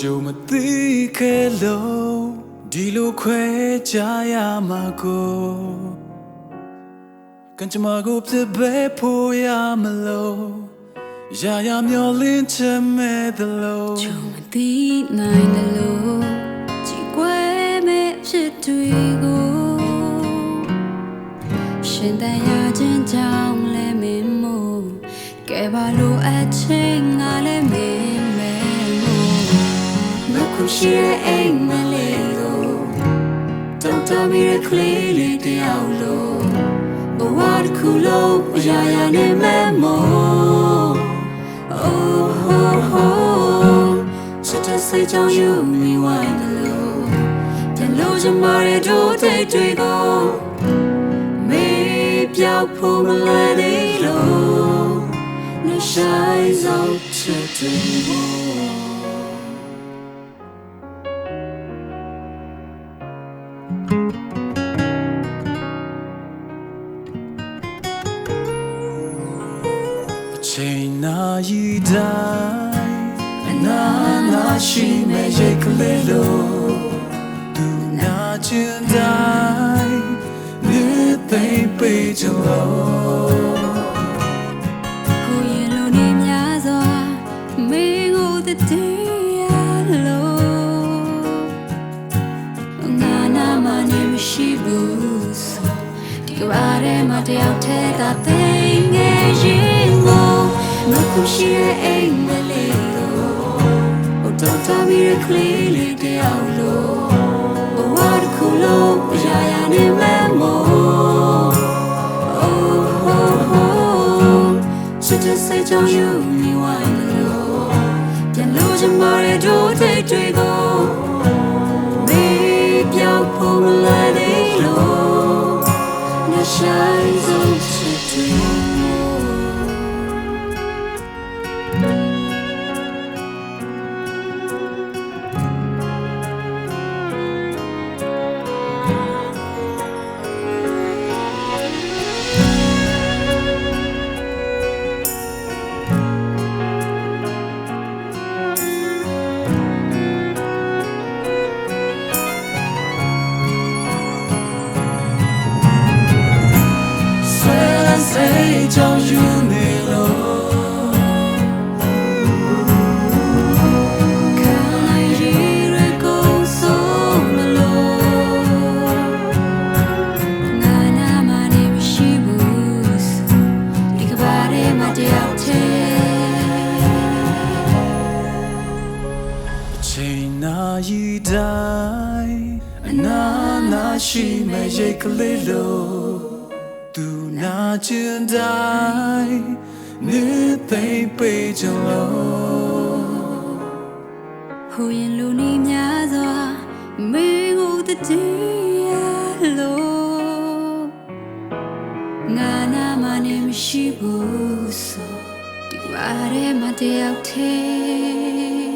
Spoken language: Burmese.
လေးလို့ဒီလိုခွဲကြရမှာကိုကံကြမ္မာကိုပြပဲဖို့ရမလို့ရာရာမျောလင်းချင်မဲ့တလို့ချုံမသိနိုင်တယ်လို့ကြည်ကွယ်မဲ့ဖြစ်တွေကိုရှင်တန်ရခြင်းကြောင့်လဲမင်းမို့ကဲပါလို့အချင်းငါ ရှိရဲ့အိမ်မလေးလို့တောင်းတမီရဲ့ကလေးလေးတယောက်လို့ဘဝတစ်ခုလုံးအရာရာနဲ့မဲမို့ Oh, oh, oh. ချစ်တဲ့စိတ်ကြောင့်ယူမိဝိုင်းတယ်လို့ပြန်လို့ချင်မာတဲ့တို့တိတ်တွေကိုမေးပြောက်ဖို့မလွယ်သေးလို့နှဆိုင်ဆုံးချစ် ချိန်နာရီတိုင်းအနာနာရှိမဲ့ရိတ်ကလေးလို့သူနာချင်တိုင်းမြေသိမ့်ပေးချင်လို့ကိုရင်လိုနေများစွာမေကိုတည်ရလို့ငါနာမနေမရှိဘူးဆိုဒီကဘာထဲမှာတယောက်တည်းကသိငယ်ရင်ကိုမခု ရှိရဲ့အိမ်မလေးလို့ဟိုတော့တမီရကလေးလေးတယောက်လို့ဘဝတစ်ခုလုံးအရာရာနဲ့မမို့ Oh, oh, oh. ချစ်တဲ့စိတ်ကြောင့်ယူမိဝိုင်းလို့ပြန်လို့ချင်မာတဲ့တို့တိတ်တွေကိုမေးပြောက်ဖို့မလာသေးလို့နှဆို ကြောင့်ယူနေလို့ခံလိုက်ရတဲ့ကိုယ်ဆုံးမလို့ငါနာမနေမရှိဘူးဆိုဒီကဘာထဲမှာတယောက်တည်းအချိန်နာရီတိုင်းအနာနာရှိမဲ့ရိတ်ကလေးလို့ သူနာချင်တိုင်းမြေသိမ့်ပေးချင်လို့ဟိုရင်လူနေများစွာမေကိုတည်ရလို့ငါနာမနေမရှိဘူးဆိုဒီကဘာထဲမှာတယောက်တည်း